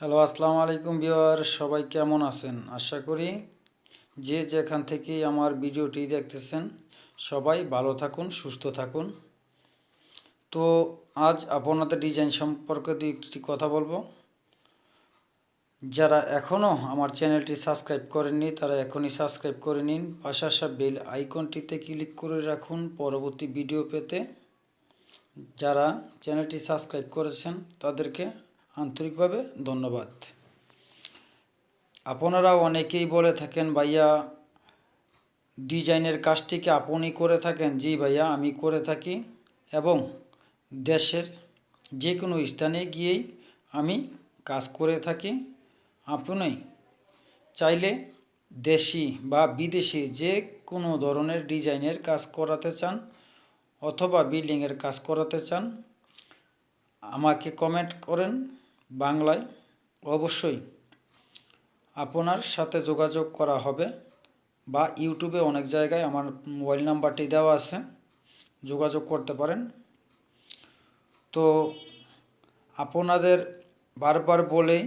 Hello, আসসালামু আলাইকুম beware সবাই কেমন আছেন? আশা করি যে যেখান থেকে আমার ভিডিওটি দেখতেছেন, সবাই ভালো থাকুন, সুস্থ থাকুন। তো আজ আপনাদের ডিজাইন সম্পর্কে দু একটি কথা বলব। যারা এখনও আমার চ্যানেলটি সাবস্ক্রাইব করেননি, তারা এখনই সাবস্ক্রাইব করে নিন। পাশে আসা বেল আইকনটিতে ক্লিক করে রাখুন পরবর্তী ভিডিও পেতে। যারা চ্যানেলটি সাবস্ক্রাইব করেছেন, তাদেরকে আন্তরিকভাবে ধন্যবাদ। আপনারা অনেকেই বলে থাকেন, ভাইয়া, ডিজাইনের কাজটিকে আপনি করে থাকেন। জি ভাইয়া, আমি করে থাকি এবং দেশের যে কোনো স্থানে গিয়েই আমি কাজ করে থাকি। আপনি চাইলে দেশি বা বিদেশি যে কোনো ধরনের ডিজাইনের কাজ করাতে চান অথবা বিল্ডিংয়ের কাজ করাতে চান, আমাকে কমেন্ট করেন। বাংলায় অবশ্যই আপনার সাথে যোগাযোগ করা হবে বা ইউটিউবে অনেক জায়গায় আমার মোবাইল নাম্বারটি দেওয়া আছে, যোগাযোগ করতে পারেন। তো আপনাদের বারবার বলেই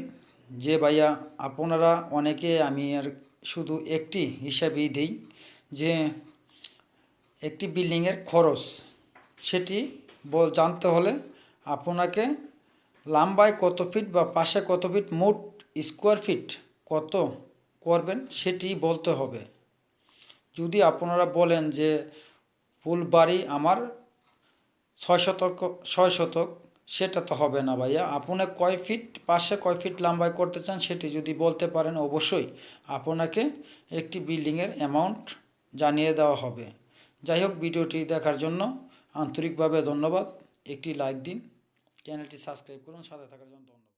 যে ভাইয়া আপনারা অনেকে আমি আর শুধু একটি হিসাবেই দিই যে একটি বিল্ডিংয়ের খরচ, সেটি বল, জানতে হলে আপনাকে লাম্বায় কত ফিট বা পাশে কত ফিট, মোট স্কোয়ার ফিট কত করবেন সেটি বলতে হবে। যদি আপনারা বলেন যে ফুল বাড়ি আমার ছয় শতক ছয় শতক, সেটা তো হবে না ভাইয়া। আপনি কয় ফিট, পাশে কয় ফিট লম্বায় করতে চান সেটি যদি বলতে পারেন অবশ্যই আপনাকে একটি বিল্ডিংয়ের অ্যামাউন্ট জানিয়ে দেওয়া হবে। যাই হোক, ভিডিওটি দেখার জন্য আন্তরিকভাবে ধন্যবাদ। একটি লাইক দিন। চ্যানেলটি সাবস্ক্রাইব করুন সাথে থাকার জন্য ধন্যবাদ